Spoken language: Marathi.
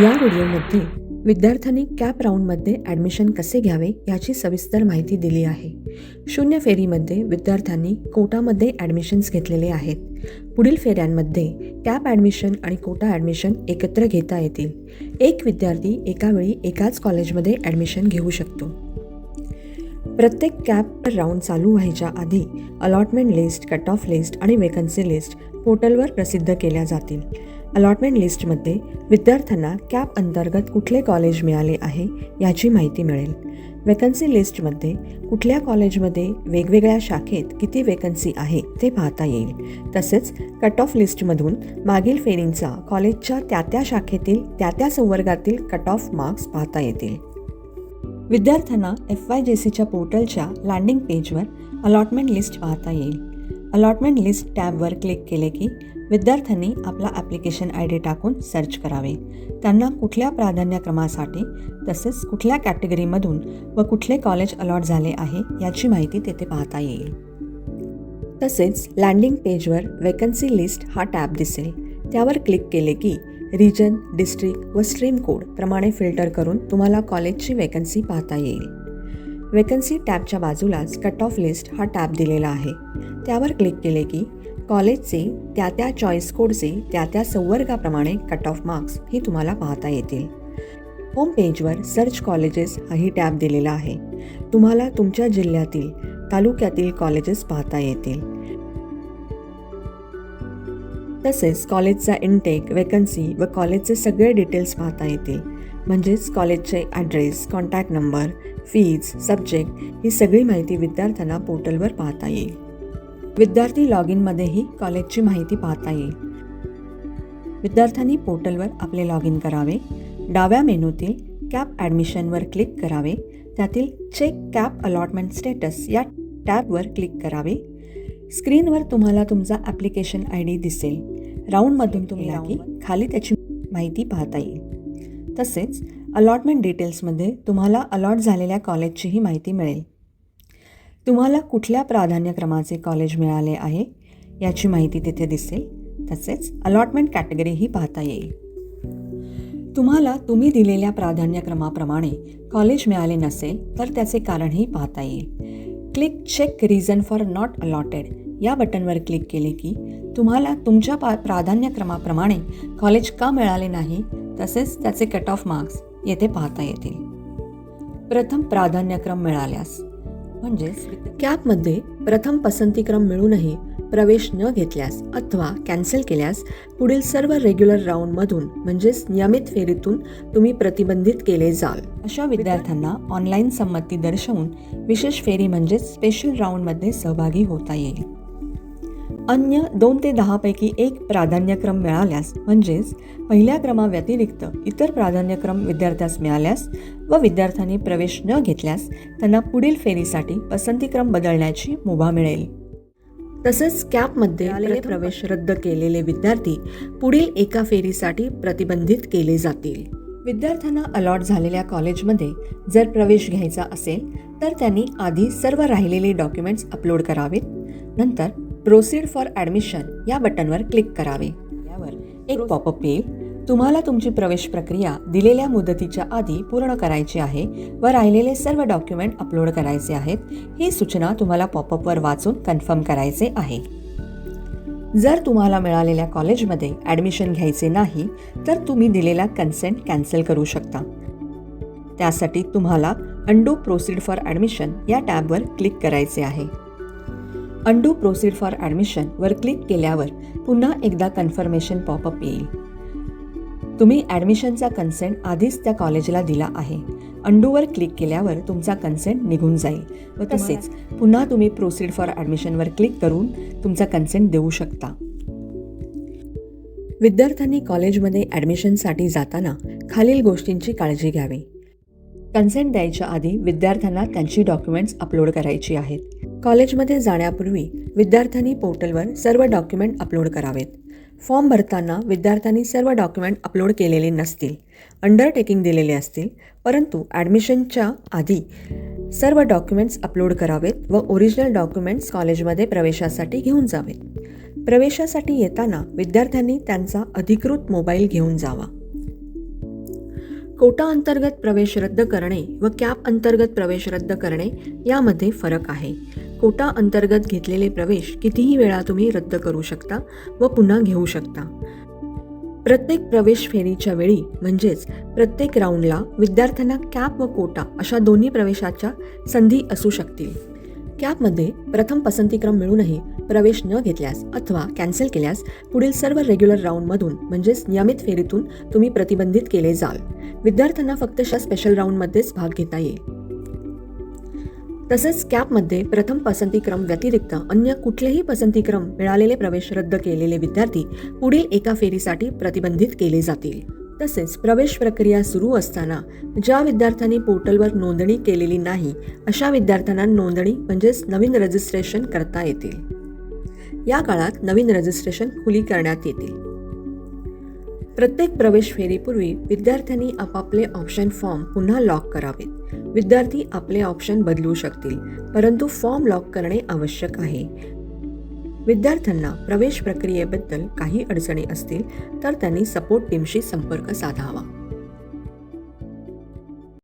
या व्हिडिओमध्ये विद्यार्थ्यांनी कॅप राऊंडमध्ये ॲडमिशन कसे घ्यावे याची सविस्तर माहिती दिली आहे. शून्य फेरीमध्ये विद्यार्थ्यांनी कोटामध्ये ॲडमिशन्स घेतलेले आहेत. पुढील फेऱ्यांमध्ये कॅप ॲडमिशन आणि कोटा ॲडमिशन एकत्र घेता येतील. एक विद्यार्थी एकावेळी एकाच कॉलेजमध्ये ॲडमिशन घेऊ शकतो. प्रत्येक कॅप राऊंड चालू व्हायच्या आधी allotment list cut off list आणि वेकन्सी लिस्ट पोर्टलवर प्रसिद्ध केल्या जातील. अलॉटमेंट लिस्टमध्ये विद्यार्थ्यांना कॅप अंतर्गत कुठले कॉलेज मिळाले आहे याची माहिती मिळेल. वेकन्सी लिस्टमध्ये कुठल्या कॉलेजमध्ये वेगवेगळ्या शाखेत किती वेकन्सी आहे ते पाहता येईल. तसेच कट ऑफ लिस्टमधून मागील फेरींचा कॉलेजच्या त्या त्या शाखेतील त्या त्या संवर्गातील कट ऑफ मार्क्स पाहता येतील. विद्यार्थ्यांना एफ वाय जे सीच्या पोर्टलच्या लँडिंग पेजवर अलॉटमेंट लिस्ट पाहता येईल. अलॉटमेंट लिस्ट टॅबवर क्लिक केले की विद्यार्थ्यांनी आपला ॲप्लिकेशन आय डी टाकून सर्च करावे. त्यांना कुठल्या प्राधान्यक्रमासाठी तसेच कुठल्या कॅटेगरीमधून व कुठले कॉलेज अलॉट झाले आहे याची माहिती तेथे पाहता येईल. तसेच लँडिंग पेजवर वेकन्सी लिस्ट हा टॅब दिसेल. त्यावर क्लिक केले की रिजन डिस्ट्रिक्ट व स्ट्रीम कोड प्रमाणे फिल्टर करून तुम्हाला कॉलेजची वेकन्सी पाहता येईल. वेकन्सी टॅबच्या बाजूलाच कट ऑफ लिस्ट हा टॅब दिलेला आहे. त्यावर क्लिक केले की कॉलेजचे त्या त्या चॉईस कोडचे त्या त्या संवर्गाप्रमाणे कट ऑफ मार्क्स ही तुम्हाला पाहता येतील. होम पेजवर सर्च कॉलेजेस हाही टॅब दिलेला आहे. तुम्हाला तुमच्या जिल्ह्यातील तालुक्यातील कॉलेजेस पाहता येतील. तसेच कॉलेजचा इनटेक वेकन्सी व कॉलेजचे सगळे डिटेल्स पाहता येतील. म्हणजेच कॉलेजचे address contact number fees subject ही सगळी माहिती विद्यार्थ्यांना पोर्टलवर पाहता येईल. विद्यार्थी लॉग इनमध्येही कॉलेजची माहिती पाहता येईल. विद्यार्थ्यांनी पोर्टलवर आपले लॉग इन करावे. डाव्या मेनूतील कॅप ॲडमिशनवर क्लिक करावे. त्यातील चेक कॅप अलॉटमेंट स्टेटस या टॅबवर क्लिक करावे. स्क्रीनवर तुम्हाला तुमचा ॲप्लिकेशन आय डी दिसेल. राऊंडमधून तुम्ही की खाली त्याची माहिती पाहता येईल. तसेच अलॉटमेंट डिटेल्समध्ये तुम्हाला अलॉट झालेल्या कॉलेजचीही माहिती मिळेल. तुम्हाला कुठल्या प्राधान्यक्रमाचे कॉलेज मिळाले आहे याची माहिती तिथे दिसेल. तसेच अलॉटमेंट कॅटेगरीही पाहता येईल. तुम्हाला तुम्ही दिलेल्या प्राधान्यक्रमाप्रमाणे कॉलेज मिळाले नसेल तर त्याचे कारणही पाहता येईल. Click check reason for not allotted या बटनवर क्लिक केले की तुम्हाला तुमच्या पा प्राधान्यक्रमाप्रमाणे कॉलेज का मिळाले नाही तसेच त्याचे कट ऑफ मार्क्स येथे पाहता येतील. प्रथम प्राधान्यक्रम मिळाल्यास म्हणजेच कॅपमध्ये प्रथम पसंतीक्रम मिळूनही प्रवेश न घेतल्यास अथवा कॅन्सल केल्यास पुढील सर्व रेग्युलर राऊंडमधून म्हणजेच नियमित फेरीतून तुम्ही प्रतिबंधित केले जाल. अशा विद्यार्थ्यांना ऑनलाईन संमती दर्शवून विशेष फेरी म्हणजेच स्पेशल राऊंडमध्ये सहभागी होता येईल. अन्य दोन ते दहापैकी एक प्राधान्यक्रम मिळाल्यास म्हणजेच पहिल्या क्रमाव्यतिरिक्त इतर प्राधान्यक्रम विद्यार्थ्यास मिळाल्यास व विद्यार्थ्यांनी प्रवेश न घेतल्यास त्यांना पुढील फेरीसाठी पसंतीक्रम बदलण्याची मुभा मिळेल. तसेच कॅपमध्ये आलेले प्रवेश रद्द केलेले विद्यार्थी पुढील एका फेरीसाठी प्रतिबंधित केले जातील. विद्यार्थ्यांना अलॉट झालेल्या कॉलेजमध्ये जर प्रवेश घ्यायचा असेल तर त्यांनी आधी सर्व राहिलेले डॉक्युमेंट्स अपलोड करावेत. नंतर प्रोसीड फॉर ॲडमिशन या बटनवर क्लिक करावे. यावर एक पॉपअप येईल तुम्हाला तुमची प्रवेश प्रक्रिया दिलेल्या मुदतीच्या आधी पूर्ण करायची आहे व राहिलेले सर्व डॉक्युमेंट अपलोड करायचे आहेत. ही सूचना तुम्हाला पॉपअपवर वाचून कन्फर्म करायचे आहे. जर तुम्हाला मिळालेल्या कॉलेजमध्ये ॲडमिशन घ्यायचे नाही तर तुम्ही दिलेला कन्सेंट कॅन्सल करू शकता. त्यासाठी तुम्हाला अंडू प्रोसीड फॉर ॲडमिशन या टॅबवर क्लिक करायचे आहे. अंडू प्रोसीड फॉर ॲडमिशन वर क्लिक केल्यावर पुन्हा एकदा कन्फर्मेशन पॉपअप येईल. तुम्ही ॲडमिशनचा कन्सेंट आधीच त्या कॉलेजला दिला आहे. अंडूवर क्लिक केल्यावर तुमचा कन्सेंट निघून जाईल. व तसेच पुन्हा तुम्ही प्रोसीड फॉर ॲडमिशनवर क्लिक करून तुमचा कन्सेंट देऊ शकता. विद्यार्थ्यांनी कॉलेजमध्ये ॲडमिशनसाठी जाताना खालील गोष्टींची काळजी घ्यावी. कन्सेंट द्यायच्या आधी विद्यार्थ्यांना त्यांची डॉक्युमेंट्स अपलोड करायची आहेत. कॉलेजमध्ये जाण्यापूर्वी विद्यार्थ्यांनी पोर्टलवर सर्व डॉक्युमेंट अपलोड करावेत. फॉर्म भरताना विद्यार्थ्यांनी सर्व डॉक्युमेंट अपलोड केलेले नसतील. अंडरटेकिंग दिलेले असतील. परंतु ॲडमिशनच्या आधी सर्व डॉक्युमेंट्स अपलोड करावेत व ओरिजिनल डॉक्युमेंट्स कॉलेजमध्ये प्रवेशासाठी घेऊन जावेत. प्रवेशासाठी येताना विद्यार्थ्यांनी त्यांचा अधिकृत मोबाईल घेऊन जावा. कोटा अंतर्गत प्रवेश रद्द करणे व कॅप अंतर्गत प्रवेश रद्द करणे यामध्ये फरक आहे. कोटा अंतर्गत घेतलेले प्रवेश कितीही वेळा तुम्ही रद्द करू शकता व पुन्हा घेऊ शकता. प्रत्येक प्रवेश फेरीच्या वेळी म्हणजेच प्रत्येक राऊंडला विद्यार्थ्यांना कॅप व कोटा अशा दोन्ही प्रवेशाच्या संधी असू शकतील. कॅपमध्ये प्रथम पसंतीक्रम मिळूनही प्रवेश न घेतल्यास अथवा कॅन्सल केल्यास पुढील सर्व रेग्युलर राऊंडमधून म्हणजेच नियमित फेरीतून तुम्ही प्रतिबंधित केले जाल. विद्यार्थ्यांना फक्त अशा स्पेशल राऊंडमध्येच भाग घेता येईल. तसेच कॅपमध्ये प्रथम पसंतीक्रम व्यतिरिक्त अन्य कुठलेही पसंतीक्रम मिळालेले प्रवेश रद्द केलेले विद्यार्थी पुढील एका फेरीसाठी प्रतिबंधित केले जातील. तसेच प्रवेश प्रक्रिया सुरू असताना ज्या विद्यार्थ्यांनी पोर्टलवर नोंदणी केलेली नाही अशा विद्यार्थ्यांना नोंदणी म्हणजेच नवीन रजिस्ट्रेशन करता येतील. या काळात नवीन रजिस्ट्रेशन खुली करण्यात येतील. प्रत्येक प्रवेश फेरीपूर्वी विद्यार्थ्यांनी आपापले ऑप्शन फॉर्म पुन्हा लॉक करावेत. विद्यार्थी आपले ऑप्शन बदलू शकतील परंतु फॉर्म लॉक करणे आवश्यक आहे. विद्यार्थ्यांना प्रवेश प्रक्रियेबद्दल काही अडचणी असतील तर त्यांनी सपोर्ट टीमशी संपर्क साधावा.